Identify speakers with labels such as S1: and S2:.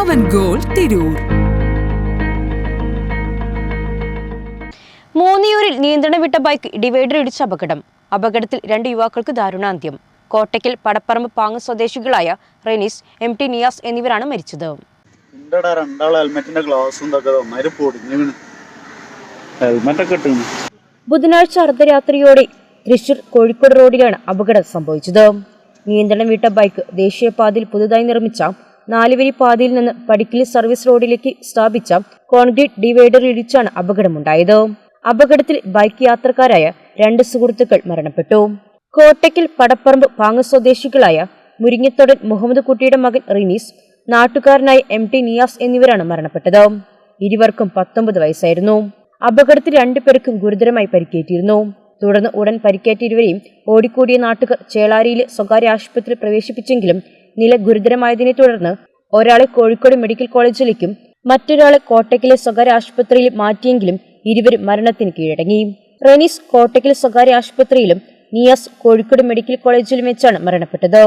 S1: പവൻ goal Tirur.
S2: മൂന്നിയൂരിൽ നിയന്ത്രണം വിട്ട bike divider ഇടിച്ച അപകടം. അപകടത്തിൽ രണ്ട് യുവാക്കൾക്ക് ദാരുണാന്ത്യം. കോട്ടയ്ക്കൽ പടപ്പറമ്പ് പാങ്ങ് സ്വദേശികളായ റെനീസ് എം ടി നിയാസ് എന്നിവരാണ് മരിച്ചത്.
S3: ഉണ്ടടാ രണ്ടാൾ ഹെൽമെറ്റിന്റെ ഗ്ലാസും ഇതൊക്കെ പൊടിഞ്ഞു വീണ് ഹെൽമെറ്റ് ഒക്കെ
S2: ബുധനാഴ്ച അർദ്ധരാത്രിയോടെ തൃശൂർ കോഴിക്കോട് റോഡിലാണ് അപകടം സംഭവിച്ചത്. നിയന്ത്രണം വിട്ട ബൈക്ക് ദേശീയപാതയിൽ പുതുതായി നിർമ്മിച്ച നാലുവരി പാതയിൽ നിന്ന് പടിക്കലി സർവീസ് റോഡിലേക്ക് സ്ഥാപിച്ച കോൺക്രീറ്റ് ഡിവൈഡർ ഇടിച്ചാണ് അപകടമുണ്ടായത്. അപകടത്തിൽ ബൈക്ക് യാത്രക്കാരായ രണ്ട് സുഹൃത്തുക്കൾ മരണപ്പെട്ടു. കോട്ടയ്ക്കൽ പടപ്പറമ്പ് പാങ്ങ സ്വദേശികളായ മുരിങ്ങത്തോടൻ മുഹമ്മദ് കുട്ടിയുടെ മകൻ റിനീസ് നാട്ടുകാരനായ എം ടി നിയാസ് എന്നിവരാണ് മരണപ്പെട്ടത്. ഇരുവർക്കും പത്തൊമ്പത് വയസ്സായിരുന്നു. അപകടത്തിൽ രണ്ടുപേർക്കും ഗുരുതരമായി പരിക്കേറ്റിരുന്നു. തുടർന്ന് ഉടൻ പരിക്കേറ്റ ഇരുവരെയും ഓടിക്കൂടിയ നാട്ടുകാർ ചേളാരിയിലെ സ്വകാര്യ ആശുപത്രിയിൽ പ്രവേശിപ്പിച്ചെങ്കിലും നില ഗുരുതരമായതിനെ തുടർന്ന് ഒരാളെ കോഴിക്കോട് മെഡിക്കൽ കോളേജിലേക്കും മറ്റൊരാളെ കോട്ടയ്ക്കിലെ സ്വകാര്യ ആശുപത്രിയിൽ മാറ്റിയെങ്കിലും ഇരുവരും മരണത്തിന് കീഴടങ്ങി. റെനീസ് കോട്ടയ്ക്കൽ സ്വകാര്യ ആശുപത്രിയിലും നിയാസ് കോഴിക്കോട് മെഡിക്കൽ കോളേജിലും വെച്ചാണ് മരണപ്പെട്ടത്.